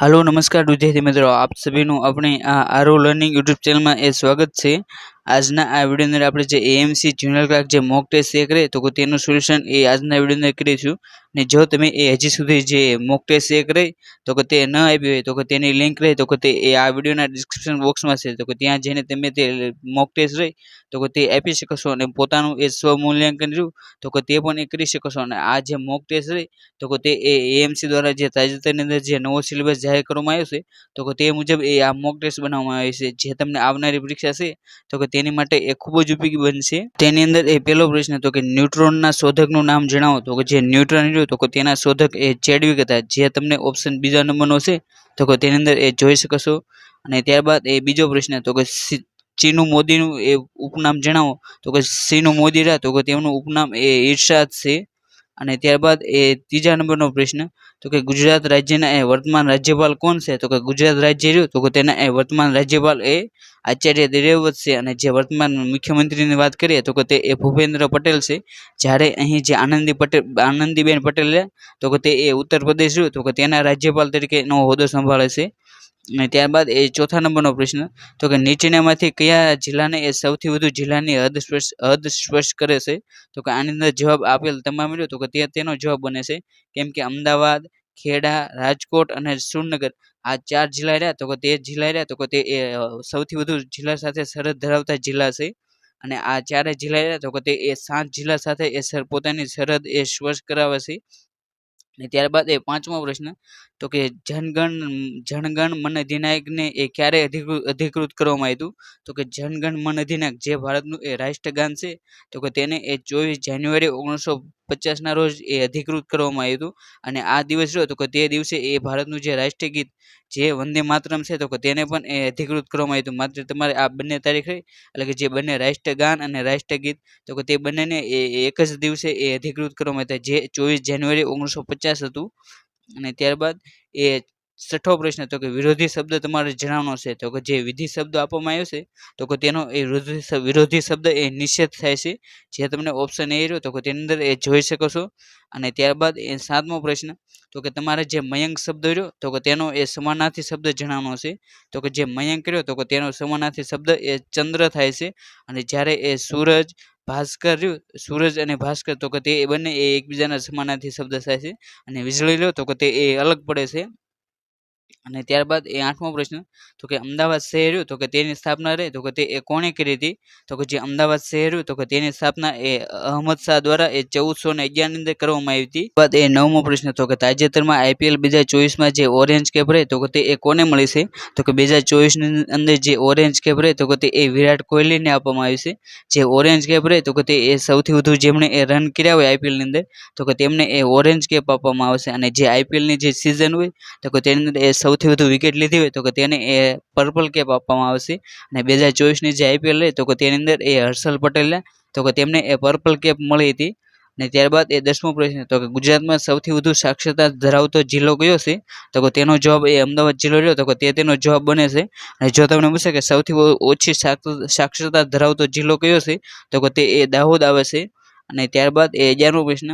હાલો, નમસ્કાર વિદ્યાર્થી મિત્રો. આપ સભીનું આપણી આ આરો લર્નિંગ યુટ્યુબ ચેનલમાં એ સ્વાગત છે. આજના આ વીડિયો અંદર આપણે જે એએમસી જુનિયર ક્લાર્ક જે મોક ટેસ્ટ એ કરે તો તેનું સોલ્યુશન એ આજના વીડિયો અંદર કરીશું અને જો તમે એ હજી સુધી જે મોક ટેસ્ટ એ કરે, તો કે તે ન આવી હોય, તો કે તેની લિંક રહે, તો કે તે એ આ વિડીયોના ડિસ્ક્રિપ્શન બોક્સમાં છે, તો કે ત્યાં જઈને તમે તે મોક ટેસ્ટ રહી, તો કે તે આપી શકો અને પોતાનું એ સ્વ મૂલ્યાંકન રહ્યું, તો કે તે પણ એ કરી શકો અને આ જે મોક ટેસ્ટ રહી, તો કે તે એ એએમસી દ્વારા જે તાજેતરની અંદર જે નવો સિલેબસ જાહેર કરવામાં આવ્યો છે, તો કે તે મુજબ એ આ મોક ટેસ્ટ બનાવવામાં આવી છે. જે તમને આવનારી પરીક્ષા છે, તો કે તેની માટે એ ખૂબ જ ઉપયોગી બનશે. તેની અંદર એ પહેલો પ્રશ્ન તો કે ન્યુટ્રોનના શોધકનું નામ જણાવો. તો કે જે ન્યુટ્રોન રહ્યું તો કે તેના શોધક એ ચેડવિક હતા જે તમને ઓપ્શન બીજા નંબરનો હશે તો કે તેની અંદર એ જોઈ શકશો. અને ત્યારબાદ એ બીજો પ્રશ્ન તો કે ચીનુ મોદીનું એ ઉપનામ જણાવો. તો કે સીનુ મોદી રહ્યા તો કે તેમનું ઉપનામ એ ઈર્ષાદ છે. અને ત્યારબાદ એ ત્રીજા નંબરનો પ્રશ્ન, તો કે ગુજરાત રાજ્યના એ વર્તમાન રાજ્યપાલ કોણ છે? તો કે ગુજરાત રાજ્ય રહ્યું, તો કે તેના એ વર્તમાન રાજ્યપાલ એ આચાર્ય દેવવ્રત છે. અને જે વર્તમાન મુખ્યમંત્રીની વાત કરીએ, તો કે તે એ ભૂપેન્દ્ર પટેલ છે. જ્યારે અહીં જે આનંદી પટેલ, આનંદીબેન પટેલ તો કે તે એ ઉત્તર પ્રદેશ રહ્યું, તો કે તેના રાજ્યપાલ તરીકેનો હોદ્દો સંભાળે છે. અને ત્યારબાદ એ ચોથા નંબરનો પ્રશ્ન, તો કે નીચેનામાંથી કયા જિલ્લાને એ સૌથી વધુ જિલ્લાની હદ સ્પર્શ હદ સ્પર્શ કરે છે? તો કે આની અંદર જવાબ આપેલ તમામ તો કે તે તેનો જવાબ બને છે, કેમ કે અમદાવાદ, ખેડા, રાજકોટ અને સુરનગર આ ચાર જિલ્લા રહ્યા, તો કે તે જિલ્લા રહ્યા, તો કે તે સૌથી વધુ જિલ્લા સાથે સરહદ ધરાવતા જિલ્લા છે. અને આ ચારે જિલ્લા રહ્યા, તો કે તે એ સાત જિલ્લા સાથે એ સર, પોતાની સરહદ એ સ્પર્શ કરાવે છે. અને ત્યારબાદ એ પાંચમો પ્રશ્ન, તો કે જનગણ જનગણ મન અધિનાયકને એ ક્યારે અધિકૃત અધિકૃત કરવામાં આવ્યું? તો કે જનગણ મન અધિનાયક જે ભારતનું એ રાષ્ટ્રગાન છે, તો કે તેને એ ચોવીસ જાન્યુઆરી ઓગણીસો પચાસના રોજ એ અધિકૃત કરવામાં આવ્યું હતું. અને આ દિવસ રહ્યો તો કે તે દિવસે એ ભારતનું જે રાષ્ટ્રીય ગીત જે વંદે માતરમ છે તો કે તેને પણ એ અધિકૃત કરવામાં આવ્યું માત્ર તમારે આ બંને તારીખ એટલે કે જે બંને રાષ્ટ્રગાન અને રાષ્ટ્રીય ગીત, તો કે તે બંનેને એ એક જ દિવસે એ અધિકૃત કરવામાં આવ્યા જે ચોવીસ જાન્યુઆરી ઓગણીસો પચાસ હતું. અને ત્યારબાદ એ છઠ્ઠો પ્રશ્ન તો કે વિરોધી શબ્દ તમારે જણાવવાનો છે તો કે જે વિધિ શબ્દ આપવામાં આવ્યો છે તો કે તેનો એ વિરોધી શબ્દ એ નિષેધ થાય છે જે તમને ઓપ્શન એ રહ્યો તો કે તેની અંદર એ જોઈ શકો છો અને ત્યારબાદ એ સાતમો પ્રશ્ન તો કે તમારે જે મયંક શબ્દ રહ્યો તો કે તેનો એ સમાનાર્થી શબ્દ જણાવવાનો છે તો કે જે મયંક રહ્યો તો કે તેનો સમાનાર્થી શબ્દ એ ચંદ્ર થાય છે અને જ્યારે એ સૂરજ ભાસ્કર રહ્યું સૂરજ અને ભાસ્કર તો કે તે બંને એ એકબીજાના સમાનાર્થી શબ્દ થાય છે અને વીજળી લો તો કે તે એ અલગ પડે છે અને ત્યારબાદ એ આઠમો પ્રશ્ન તો કે અમદાવાદ શહેર તો કે તેની સ્થાપના રહે તો કે તે કોણે કરી હતી તો કે જે અમદાવાદ શહેર તો કે તેની સ્થાપના એ અહમદ શાહ દ્વારા એ ચૌદસો ને અગિયારની અંદર કરવામાં આવી હતી બાદ એ નવમો પ્રશ્ન તો કે તાજેતરમાં આઈપીએલ બે હજાર ચોવીસમાં જે ઓરેન્જ કેપ રહે તો કે તે કોને મળી છે તો કે બે હજાર ચોવીસની અંદર જે ઓરેન્જ કેપ રહે તો કે તે એ વિરાટ કોહલીને આપવામાં આવી છે જે ઓરેન્જ કેપ રહે તો કે તે એ સૌથી વધુ જેમણે એ રન કર્યા હોય આઈપીએલની અંદર તો કે તેમને એ ઓરેન્જ કેપ આપવામાં આવશે અને જે આઈપીએલની જે સિઝન હોય તો કે તેની અંદર એ સૌથી વધુ વિકેટ લીધી હોય તો કે તેને એ પર્પલ કેપ આપવામાં આવશે. અને બે હજાર ચોવીસની જે આઈપીએલ રહી તો કે તેની અંદર એ હર્ષલ પટેલને તો કે તેમને એ પર્પલ કેપ મળી હતી. અને ત્યારબાદ એ દસમો પ્રશ્ન તો કે ગુજરાતમાં સૌથી વધુ સાક્ષરતા ધરાવતો જિલ્લો કયો છે? તો કે તેનો જવાબ એ અમદાવાદ જિલ્લો રહ્યો તો કે તે તેનો જવાબ બને છે. અને જો તમને પૂછે કે સૌથી ઓછી સાક્ષરતા ધરાવતો જિલ્લો કયો છે? તો કે તે એ દાહોદ આવે છે. અને ત્યારબાદ એ અગિયારમો પ્રશ્ન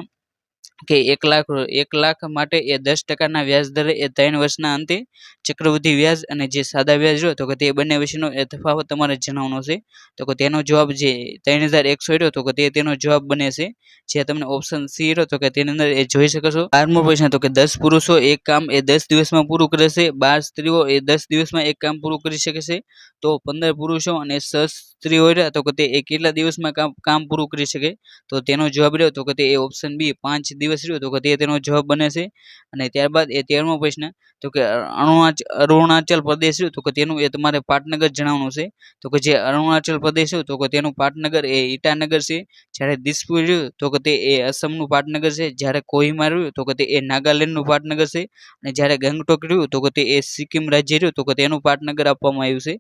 કે એક લાખ એક લાખ માટે એ દસ ટકાના વ્યાજ દરે એ ત્રણ વર્ષના અંતે ચક્રવૃદ્ધિ વ્યાજ અને જે સાદા વ્યાજ હોય, તો કે તે બંને વિશેનો એ તફાવત તમારે જણાવવાનો છે. તો કે તેનો જવાબ જે ત્રણ હજાર એકસો રહ્યો તો કે તે તેનો જવાબ બને છે. જે તમને ઓપ્શન સી રહ્યો, તો કે તેની અંદર એ જોઈ શકો છો. બારમો પ્રશ્ન, તો કે દસ પુરુષો એક કામ એ દસ દિવસમાં પૂરું કરે છે. બાર સ્ત્રીઓ એ દસ દિવસમાં એક કામ પૂરું કરી શકે છે. તો પંદર પુરુષો અને સ સ્ત્રીઓ રહ્યા તો કે તે એ કેટલા દિવસમાં કામ કામ પૂરું કરી શકે તો તેનો જવાબ રહ્યો તો કે તે એ ઓપ્શન બી પાંચ દિવસ રહ્યો તો કે તે તેનો જવાબ બને છે અને ત્યારબાદ એ તેરમો પ્રશ્ન તો કે અરુણાચલ પ્રદેશ રહ્યું તો કે તેનું એ તમારે પાટનગર જણાવવાનું છે તો કે જે અરુણાચલ પ્રદેશ રહ્યું તો કે તેનું પાટનગર એ ઈટાનગર છે જ્યારે દિસપુર રહ્યું તો કે તે એ અસમનું પાટનગર છે જ્યારે કોહિમા રહ્યું તો કે તે એ નાગાલેન્ડનું પાટનગર છે અને જ્યારે ગંગટોક રહ્યું તો કે તે એ સિક્કિમ રાજ્ય રહ્યું તો કે તેનું પાટનગર આપવામાં આવ્યું છે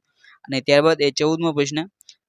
અને ત્યારબાદ એ ચૌદમો પ્રશ્ન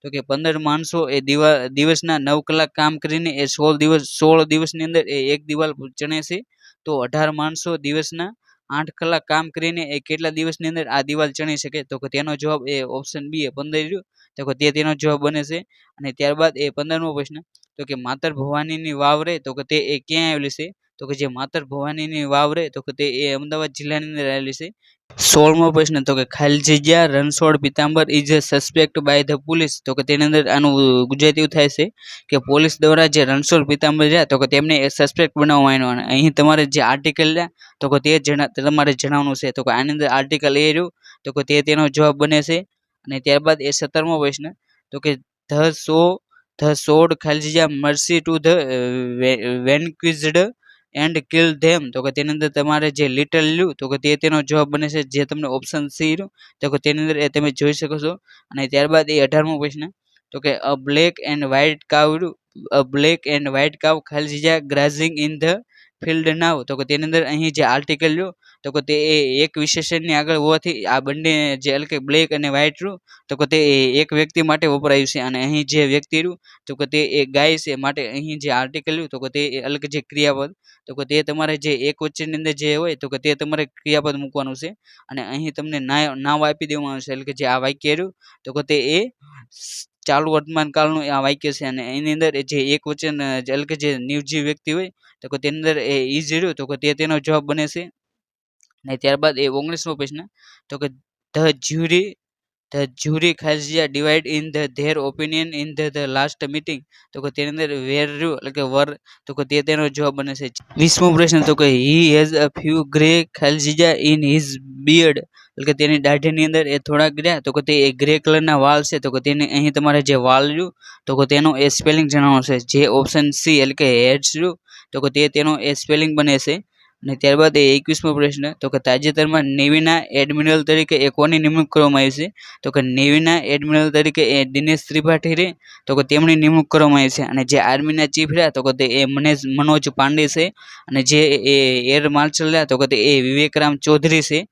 તો કે પંદર માણસો એ દિવા, દિવસના નવ કલાક કામ કરીને એ સોળ દિવસ, સોળ દિવસની અંદર એ એક દિવાલ ચણે છે. તો અઢાર માણસો દિવસના આઠ કલાક કામ કરીને એ કેટલા દિવસની અંદર આ દિવાલ ચણી શકે? તો કે તેનો જવાબ એ ઓપ્શન બી એ પંદર રહ્યો. તો કે તે તેનો જવાબ બને છે. અને ત્યારબાદ એ પંદરમો પ્રશ્ન. તો કે માતર ભવાનીની વાવ રે, તો કે તે એ ક્યાં આવેલી છે? તો કે જે માતર ભવાનીની વાવ રે, તો કે તે એ અમદાવાદ જિલ્લાની અંદર આવેલી છે. સોળમો પ્રશ્ન, તો કે ખાલી જગ્યા Ranchhod Pitambar is a suspect by the police તો કે તેની અંદર આનું ગુજરાતી થાય છે કે પોલીસ દ્વારા જે રણછોડ પિતાંબર રહ્યા, તો કે તેમને સસ્પેક્ટ બનાવવા આવ્યો અને અહીં તમારે જે આર્ટિકલ રહ્યા, તો કે તે જણા, તમારે જણાવવાનું છે. તો કે આની અંદર આર્ટિકલ એ રહ્યું, તો કે તે તેનો જવાબ બને છે. અને ત્યારબાદ એ સત્તરમો પ્રશ્ન, તો કે the show the showed ખાલજીયા mercy to the vanquished and kill them તો કે તેની અંદર તમારે જે લિટલ લ્યુ, તો કે તે તેનો જવાબ બને છે જે તમને ઓપ્શન સી રહ્યું. તો કે તેની અંદર એ તમે જોઈ શકો છો. અને ત્યારબાદ એ અઢારમો પ્રશ્ન. તો કે અ બ્લેક એન્ડ વ્હાઇટ કાવ અ black and white cow ખાલજીજા grazing in the field now તો કે તેની અંદર અહીં જે આર્ટિકલ લ્યો, તો કે તે એક વિશેષણની આગળ હોવાથી આ બંને જે એટલે બ્લેક અને વ્હાઇટ રહ્યું તો કે તે એક વ્યક્તિ માટે વપરાયું છે. અને અહીં જે વ્યક્તિ રહ્યું તો કે તે એક ગાય છે માટે અહીં જે આર્ટિકલ રહ્યું તો કે તે અલગ જે ક્રિયાપદ તો કે તે તમારે જે એક વચ્ચેની અંદર જે હોય તો કે તે તમારે ક્રિયાપદ મૂકવાનું છે. અને અહીં તમને નાવ આપી દેવામાં આવશે. એટલે કે જે આ વાક્ય રહ્યું, તો કે તે એ ચાલુ વર્તમાન કાળનું આ વાક્ય છે. અને એની અંદર જે એક વચન એટલે કે જે નિર્જીવ વ્યક્તિ હોય, તો કે તેની અંદર એ ઇઝ રહ્યું, તો કે તે તેનો જવાબ બને છે. અને ત્યારબાદ એ ઓગણીસમો પ્રશ્ન, તો કે the jury the jury ખાસિયા divide in the their opinion in the the last meeting તો કે તેની અંદર વેર રહ્યું? એટલે કે વર. તો કે તે તેનો જવાબ બને છે. વીસમો પ્રશ્ન, તો કે he has a few grey ખાલજીજા in his beard એટલે કે તેની દાઢીની અંદર એ થોડાક ગયા તો કે તે એ ગ્રે કલરના વાલ છે. તો કે તેને અહીં તમારે જે વાલ રહ્યું, તો કે તેનો એ સ્પેલિંગ જણાવવાનો છે. જે ઓપ્શન સી એટલે કે હેડ્સ રહ્યું, તો કે તે તેનો એ સ્પેલિંગ બને છે. અને ત્યારબાદ એ એકવીસમો પ્રશ્ન, તો કે તાજેતરમાં નેવીના એડમિરલ તરીકે એ કોની નિમણૂક કરવામાં આવી છે? તો કે નેવીના એડમિરલ તરીકે એ દિનેશ ત્રિપાઠી રહે તો કે તેમની નિમણૂક કરવામાં આવી છે. અને જે આર્મીના ચીફ રહ્યા, તો કે તે એ મનેજ મનોજ પાંડે છે. અને જે એ એર માર્શલ રહ્યા, તો કે તે એ વિવેકરામ ચૌધરી છે.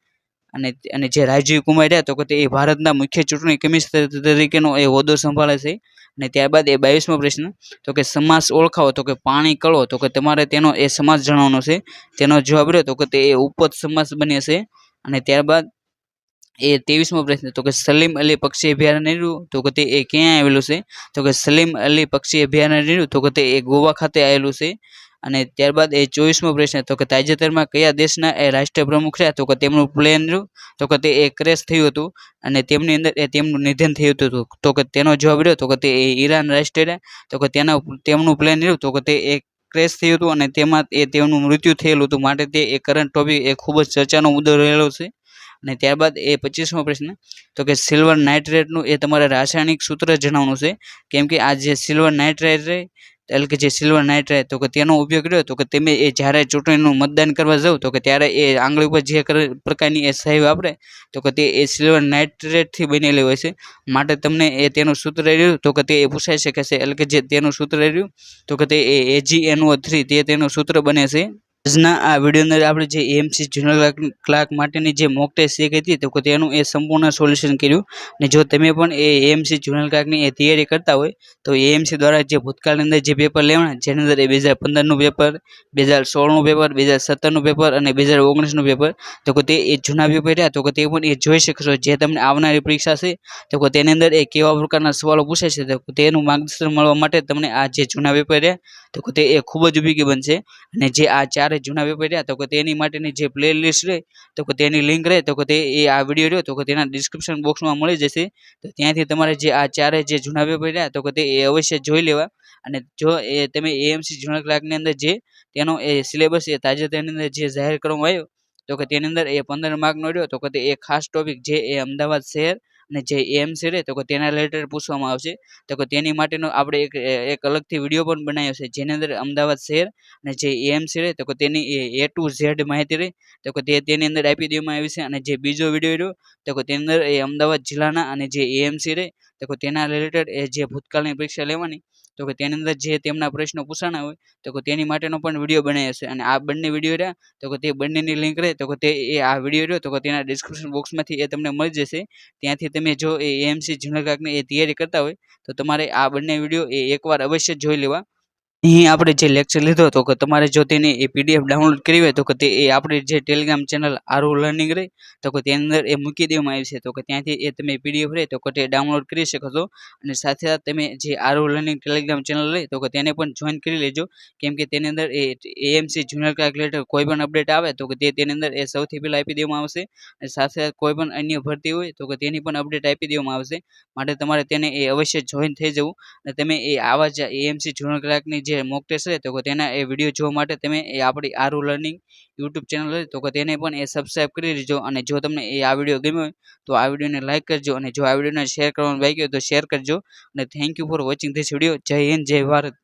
અને અને જે રાજીવ કુમાર રહ્યા, તો કે તે એ ભારતના મુખ્ય ચૂંટણી કમિશનર તરીકેનો એ હોદ્દો સંભાળે છે. અને ત્યારબાદ એ બાવીસમો પ્રશ્ન, તો કે સમાસ ઓળખાવો, તો કે પાણી કળો, તો કે તમારે તેનો, એ સમાસ જણાવવાનો છે. તેનો જવાબ રહ્યો, તો કે તે એ ઉપજ સમાસ બને છે. અને ત્યારબાદ એ ત્રેવીસમો પ્રશ્ન, તો કે સલીમ અલી પક્ષી અભયારણ્ય રહ્યું, તો કે તે એ ક્યાં આવેલું છે? તો કે સલીમ અલી પક્ષી અભયારણ્ય રહ્યું, તો કે તે એ ગોવા ખાતે આવેલું છે. અને ત્યારબાદ એ ચોવીસમો પ્રશ્ન તો કે તાજેતરમાં કયા દેશના એ રાષ્ટ્રપ્રમુખ રહ્યા? તો કે તેમનું પ્લેન રહ્યું તો કે તે એ ક્રેશ થયું હતું અને તેમની અંદર એ તેમનું નિધન થયું હતું. તો કે તેનો જવાબ રહ્યો? તો કે તે ઈરાન રાષ્ટ્ર તો કે તેના તેમનું પ્લેન રહ્યું તો કે તે એક ક્રેશ થયું હતું અને તેમાં એ તેમનું મૃત્યુ થયેલું હતું. માટે તે એ કરંટ ટોપિક એ ખૂબ જ ચર્ચાનો મુદ્દો રહેલો છે. અને ત્યારબાદ એ પચીસમો પ્રશ્ન, તો કે સિલ્વર નાઇટ્રેટનું એ તમારે રાસાયણિક સૂત્ર જણાવવાનું છે. કેમ કે આ જે સિલ્વર નાઇટ્રેટ રહે એટલે કે જે સિલ્વર નાઇટ્રેટ તો કે તેનો ઉપયોગ કર્યો તો કે તમે એ જ્યારે ચૂંટણીનું મતદાન કરવા જાવ તો કે ત્યારે એ આંગળી ઉપર જે પ્રકારની એ સહી વાપરે, તો કે તે એ સિલ્વર નાઇટ્રેટથી બનેલી હોય છે. માટે તમને એ તેનું સૂત્ર રહ્યું, તો કે તે એ પૂછાઈ શકે છે. એટલે કે જે તેનું સૂત્ર રહ્યું, તો કે તે એ એજીએનઓ થ્રી તે તેનું સૂત્ર બને છે. આજના આ વીડિયો અંદર આપણે જે એએમસી જુનિયર ક્લાર્ક માટેની જે મોક ટેસ્ટ શીખી હતી તો તેનું એ સંપૂર્ણ સોલ્યુશન કર્યું. અને જો તમે પણ એ એએમસી જુનિયર ક્લાર્કની એ તૈયારી કરતા હોય, તો એએમસી દ્વારા જે ભૂતકાળની અંદર જે પેપર લેવાના, જેની અંદર એ બે હજાર પંદરનું પેપર બે હજાર સોળનું પેપર બે હજાર સત્તરનું પેપર અને બે હજાર ઓગણીસનું પેપર તો તે એ જૂના પેપર રહ્યા, તો તે પણ એ જોઈ શકશો. જે તમને આવનારી પરીક્ષા છે, તો તેની અંદર એ કેવા પ્રકારના સવાલો પૂછે છે, તો તેનું માર્ગદર્શન મળવા માટે તમને આ જે જૂના પેપર રહ્યા, તો તે એ ખૂબ જ ઉપયોગી બનશે. અને જે આ ચાર ચારે જૂના વેપારી રહ્યા, તો કે તેની માટેની જે પ્લે લિસ્ટ રહે તો કે તેની લિંક રહે તો કે તે એ આ વીડિયો રહ્યો, તો કે તેના ડિસ્ક્રિપ્શન બોક્સમાં મળી જશે. તો ત્યાંથી તમારે જે આ ચારે જે જૂના વેપારી રહ્યા, તો કે તે એ અવશ્ય જોઈ લેવા. અને જો એ તમે એએમસી જૂના ક્લાર્કની અંદર જે, તેનો એ સિલેબસ એ તાજેતરની અંદર જે જાહેર કરવામાં આવ્યો, તો કે તેની અંદર એ પંદર માર્કનો રહ્યો, તો કે તે એ ખાસ ટોપિક જે એ અમદાવાદ શહેર અને જે એએમસી રહે તો કે તેના રિલેટેડ પૂછવામાં આવશે. તો કે તેની માટેનો આપણે એક એક અલગથી વીડિયો પણ બનાવ્યો છે. જેની અંદર અમદાવાદ શહેર અને જે એએમસી રહે તો કે તેની એ ટુ ઝેડ માહિતી રહે, તો કે તે તેની અંદર આપી દેવામાં આવી છે. અને જે બીજો વીડિયો રહ્યો, તો કે તેની અંદર એ અમદાવાદ જિલ્લાના અને જે એએમસી રહે તો કે તેના રિલેટેડ એ જે ભૂતકાળની પરીક્ષા લેવાની તો કે તેની અંદર જે તેમના પ્રશ્નો પૂછાણા હોય, તો કે તેની માટેનો પણ વીડિયો બનાવ્યો છે અને આ બંને વીડિયો રહ્યા, તો કે તે બંનેની લિંક રહે, તો કે તે એ આ વીડિયો રહ્યો, તો કે તેના ડિસ્ક્રિપ્શન બોક્સમાંથી એ તમને મળી જશે. ત્યાંથી તમે જો એ એએમસી કાર્કની એ તૈયારી કરતા હોય, તો તમારે આ બંને વીડિયો એ એકવાર અવશ્ય જોઈ લેવા. અહીં આપણે જે લેક્ચર લીધો હતો કે તમારે જો તેને એ પીડીએફ ડાઉનલોડ કરવી હોય તો કે તે એ આપણે જે ટેલિગ્રામ ચેનલ આરો લર્નિંગ રહી, તો કે તેની અંદર એ મૂકી દેવામાં આવી છે. તો કે ત્યાંથી એ તમે પીડીએફ રહે, તો કે તે ડાઉનલોડ કરી શકો છો. અને સાથે સાથે તમે જે આરો લર્નિંગ ટેલિગ્રામ ચેનલ રહી, તો કે તેને પણ જોઈન કરી લેજો. કેમ કે તેની અંદર એ એએમસી જુનિયર કેલ્ક્યુલેટર કોઈ પણ અપડેટ આવે, તો કે તે તેની અંદર એ સૌથી પહેલાં આપી દેવામાં આવશે. અને સાથે સાથે કોઈ પણ અન્ય ભરતી હોય, તો કે તેની પણ અપડેટ આપી દેવામાં આવશે. માટે તમારે તેને એ અવશ્ય જોઈન થઈ જવું. અને તમે એ આવા જ એએમસી જુનિયર ક્લાર્કની જે મોક ટેસ્ટ છે, તો તેના એ વીડિયો જોવા માટે તમે એ આપણી આરુ લર્નિંગ યુટ્યુબ ચેનલ હોય, તો તેને પણ એ સબસ્ક્રાઈબ કરી લેજો. અને જો તમને એ આ વીડિયો ગમ્યો હોય, તો આ વિડીયોને લાઇક કરજો. અને જો આ વિડીયોને શેર કરવાનું બાકી હોય, તો શેર કરજો. અને thank you for watching this video જય હિન્દ, જય ભારત.